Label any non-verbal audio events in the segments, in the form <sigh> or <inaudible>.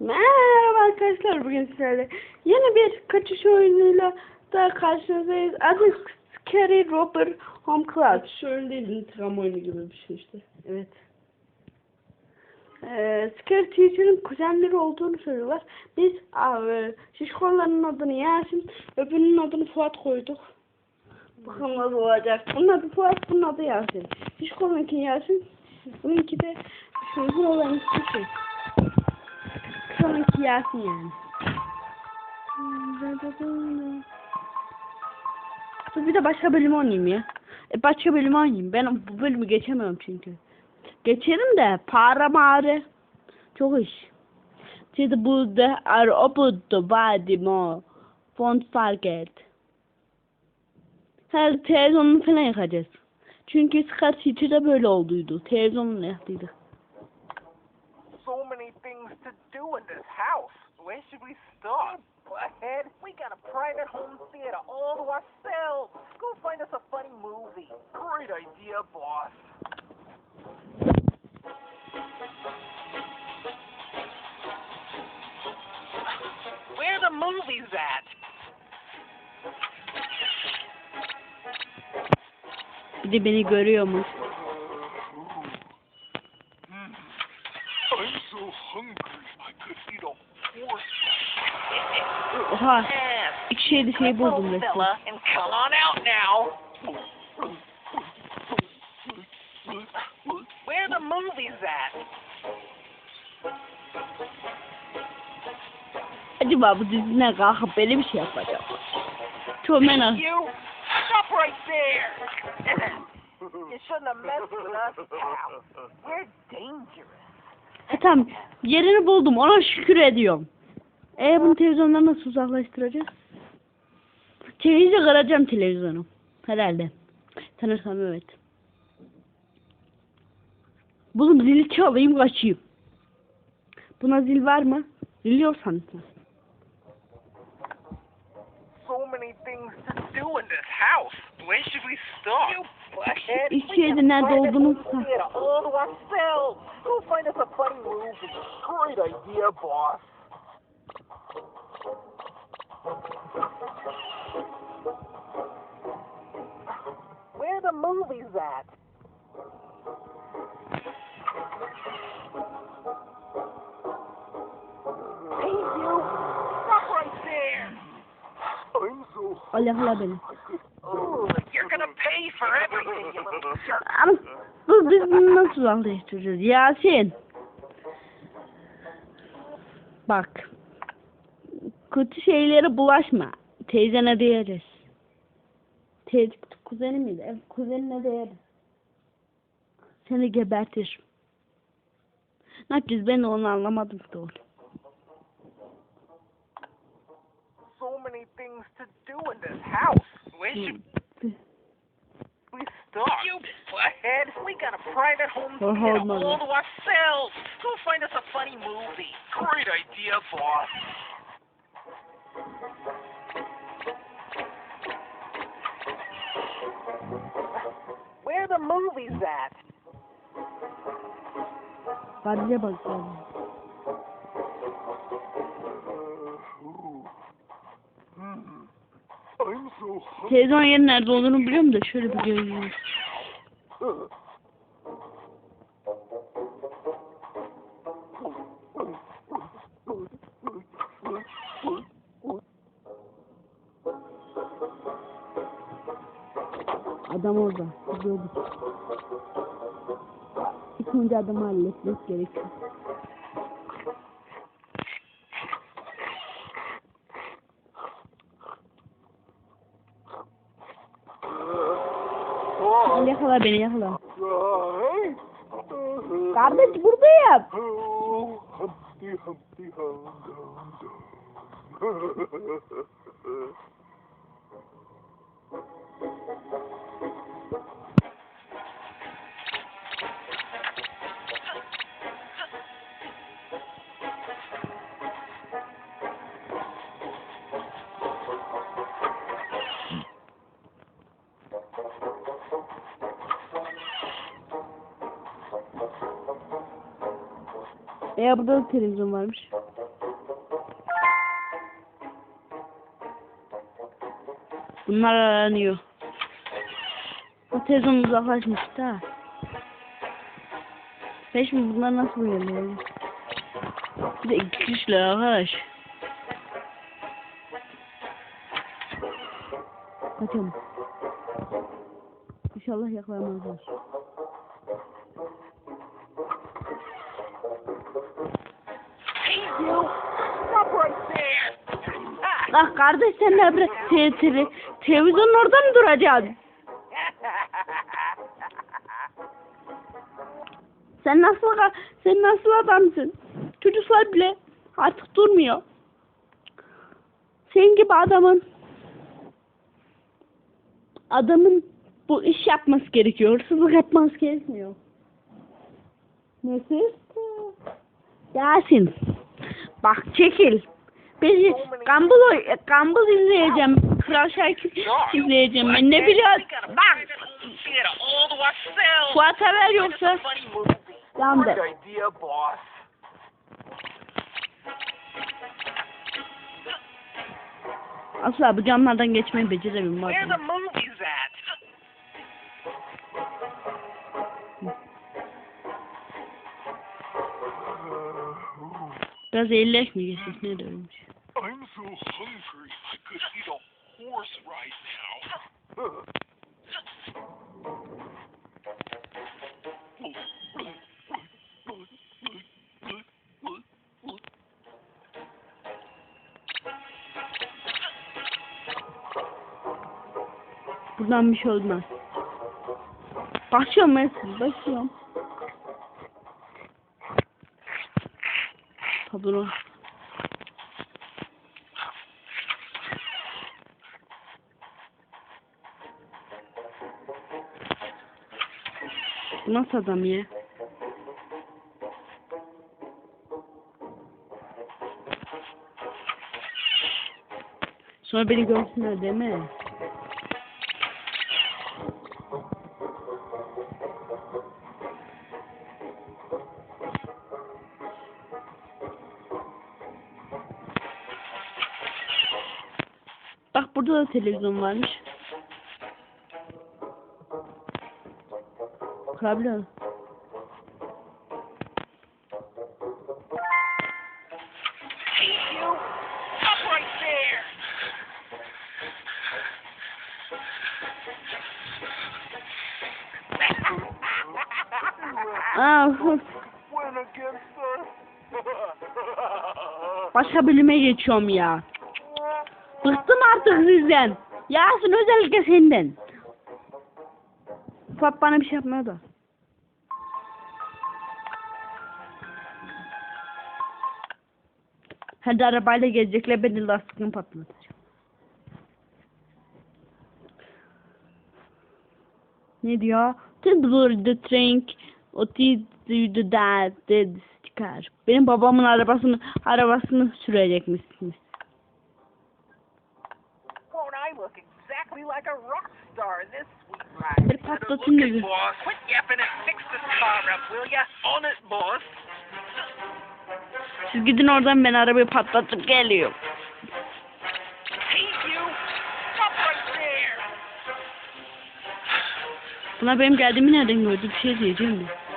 Merhaba arkadaşlar bugün sizlerle yeni bir kaçış oyunuyla daha karşınızdayız. Adı Scary Robber Home Class. Şöyle değil, intikam oyunu gibi bir şey işte. Evet. Ee, Scary Teacher'ın kuzenleri olduğunu söylüyorlar. Biz abi, şişkoların adını Yasin, öbürünün adını Fuat koyduk. Bakalım nasıl olacak. Bunun adı Fuat, bunun adı Yasin. Şişko'nunki Yasin, bununki de şunun olanın şey. Sonraki Yasin yani. Dur bir de başka bölüm oynayayım ya. E başka bölüm oynayayım. Ben bu bölümü geçemiyorum çünkü. Geçerim de para mağarı. Çok iş. Şimdi burada ar obudu badimo. Font fark et. Her televizyonunu falan yakacağız. Çünkü Scar City'de böyle olduydu. Televizyonunu yaktıydık. We start? Ahead, we got a private home theater all to ourselves. Go find us a funny movie. Great idea, boss. Where the movies at? Bir de beni görüyormuş. I'm Yes. İki şeyde şey buldum resmen. Where the movies at? Acaba bu dizine kalkıp böyle bir şey yapacak. Çok merak. You stop right there. you shouldn't have messed with us, pal. We're dangerous. E tamam yerini buldum ona şükür ediyorum. E bunu televizyondan nasıl uzaklaştıracağız? Çevirince kıracağım televizyonu. Herhalde. Sanırsam evet. Bulun zili çalayım kaçayım. Buna zil var mı? Zil yok sanırım. So many things to do in this house. Where should we start? You. İlk şeyde nerede olduğunu home theater all to ourselves. Go find us a funny movie. Great idea, boss. Where the movies at? Hey, you! Stop right there! I'm so Allah'la beni. Ooh, you're gonna pay for everything, you little jerk. Ama dur biz nasıl uzaklaştıracağız? Yasin. Bak. Kötü şeylere bulaşma. Teyzene diyeriz. Teyze kuzeni miydi? Evet, kuzenine diyeriz. Seni gebertir. Ne yapacağız ben onu anlamadım doğru. So many things to do in this house. Where should we start? You butthead. We got a private home Oh, theater hold on. all to ourselves. Go find us a funny movie. Great idea, boss. Where the movies at? Karıya bak yani. I'm so Televizyon yerin nerede olduğunu biliyorum da şöyle bir göreyim. İlk önce adamı halletmek gerekiyor. Al yakala beni yakala. Kardeş buradayım. <laughs> Ya burada da televizyon varmış. Bunlar aranıyor. Bu televizyon uzaklaşmış da. Beş mi bunlar nasıl uyanıyor? Bir de iki arkadaş. Kaçalım. İnşallah yakalamazlar. Ah! Bak kardeş sen de bre te te televizyonun orada mı duracaksın? Sen nasıl sen nasıl adamsın? Çocuklar bile artık durmuyor. Senin gibi adamın adamın bu iş yapması gerekiyor. Hırsızlık yapması gerekmiyor. Nefes. Yasin. Bak çekil. Ben Gumball, Gumball izleyeceğim. Kral Şarkı izleyeceğim. Ben ne biliyorum. Bak. Fuat'a ver yoksa. boss. Asla bu camlardan geçmeyi beceremiyorum. Biraz eğilek mi geçsek ne diyormuş. I'm so hungry I could eat a horse right now. Buradan bir şey olmaz. Başlıyorum ben siz. Başlıyorum. Bu nasıl adam ya? Sonra beni görsünler değil burada da televizyon varmış. There! Aa, <laughs> başka bölüme geçiyorum ya. Bıktım artık sizden. Yasin özellikle senden. Fuat bana bir şey yapmıyor da. Hadi arabayla gelecekler beni lastikini patlatacak. Ne diyor? Blur the train o the the dad dedi çıkar. Benim babamın arabasını arabasını sürecekmişsiniz. Like a rock star in this sweet ride? Bir patlatın dedi. boss. Quit yapping and fix this car up, will ya? On it, boss. Siz gidin oradan ben arabayı patlatıp geliyorum. Right! Buna benim geldiğimi nereden gördü bir şey diyeceğim de.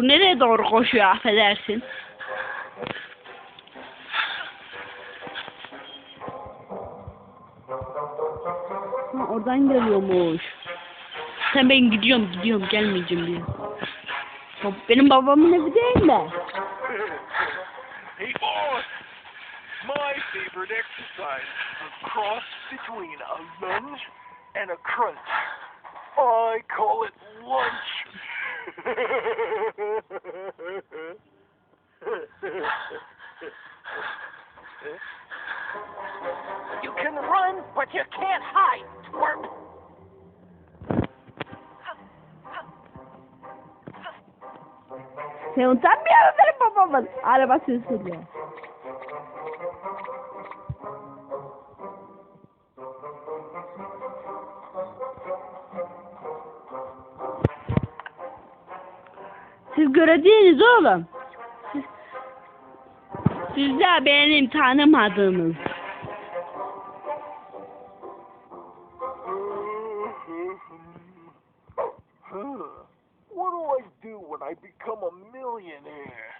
Bu nereye doğru koşuyor affedersin. Ha, oradan geliyormuş. Sen ben gidiyorum gidiyorum gelmeyeceğim. Bab- Benim babamın evi değil mi? Hey, boss! My favorite exercise is a cross between a lunge and a crunch. I call it lunch. <laughs> you can run, but you can't hide, twerp. Sen musun benim babamın? Arabasını sürüyor. Siz göreceğiniz oğlum. Siz, siz de benim tanımadığınız. <laughs> What do I do when I become a millionaire?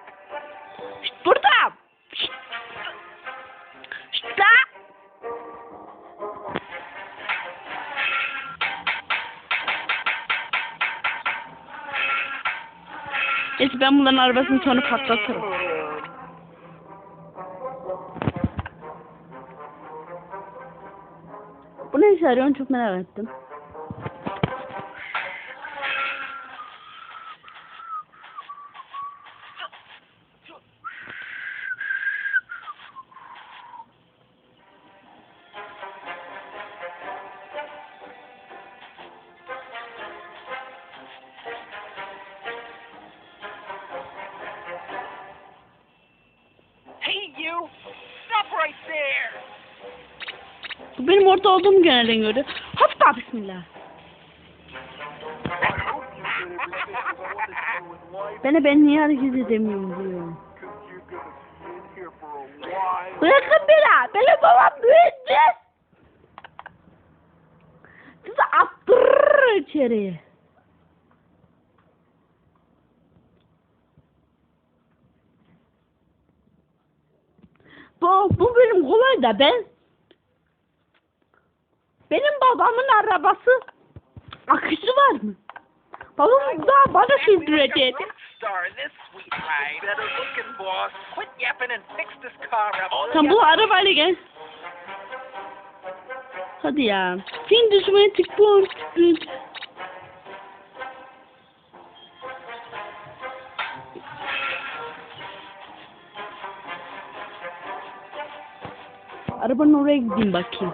ben bunların arabasını sonra patlatırım. Bu ne işe yarıyor çok merak ettim. You! Stop right there! Bu benim orada olduğumu genelden göre. Hatta bismillah. I hope you did everything you wanted to in life, Bana ben niye hareket edemiyorum diyor. Bırakın beni. Benim babam mühendis. Sizi attırır içeriye. Bu, bu benim kolay da ben. Benim babamın arabası akışı var mı? Babam daha bana sürdürecek. Sen bu arabayla gel. Hadi ya. Film düşmeye tıklı Arabanın oraya gideyim bakayım.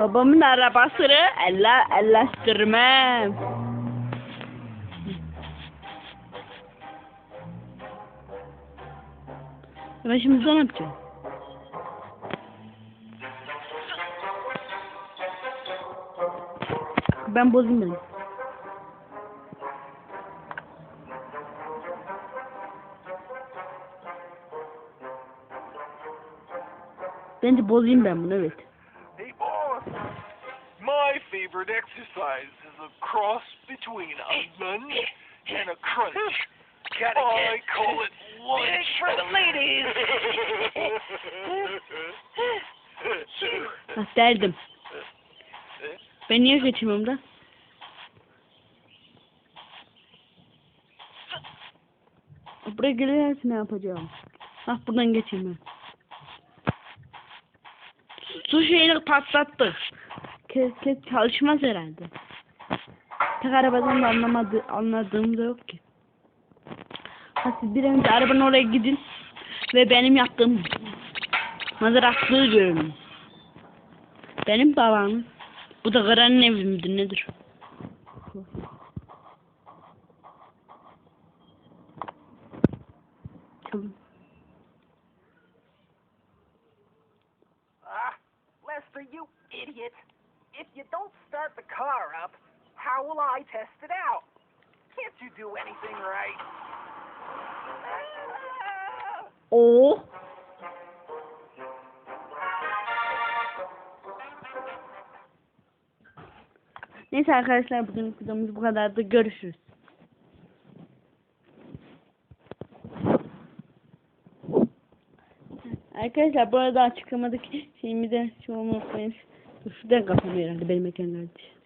Babamın arabasını elle elleştirmem. Ben şimdi ne yapacağım? Ben bozayım beni. Bence bozayım ben bunu evet. Hey, boss. My favorite exercise is a cross between a lunge and a crunch. I call it lunge for the ladies. Bak derdim. Ben niye kaçırmıyorum da? Buraya gelirse ne yapacağım? Bak buradan geçeyim ben. Su şeyini patlattı. Kes, kes çalışmaz herhalde. Tek arabadan da anlamadı, anladığım da yok ki. Ha siz bir önce arabanın oraya gidin ve benim yaptığım mazeratlığı görün. Benim babam. Bu da Karan'ın evi midir nedir? Çabuk. Lester, you idiot. If you don't start the car up, how will I test it out? Can't you do anything right? Oo. Neyse arkadaşlar bugün videomuz bu kadardı. Görüşürüz. Arkadaşlar bu arada açıklamadaki şeyimi de olmayı unutmayın. Şuradan kapamıyor herhalde benim ekran kardeşim.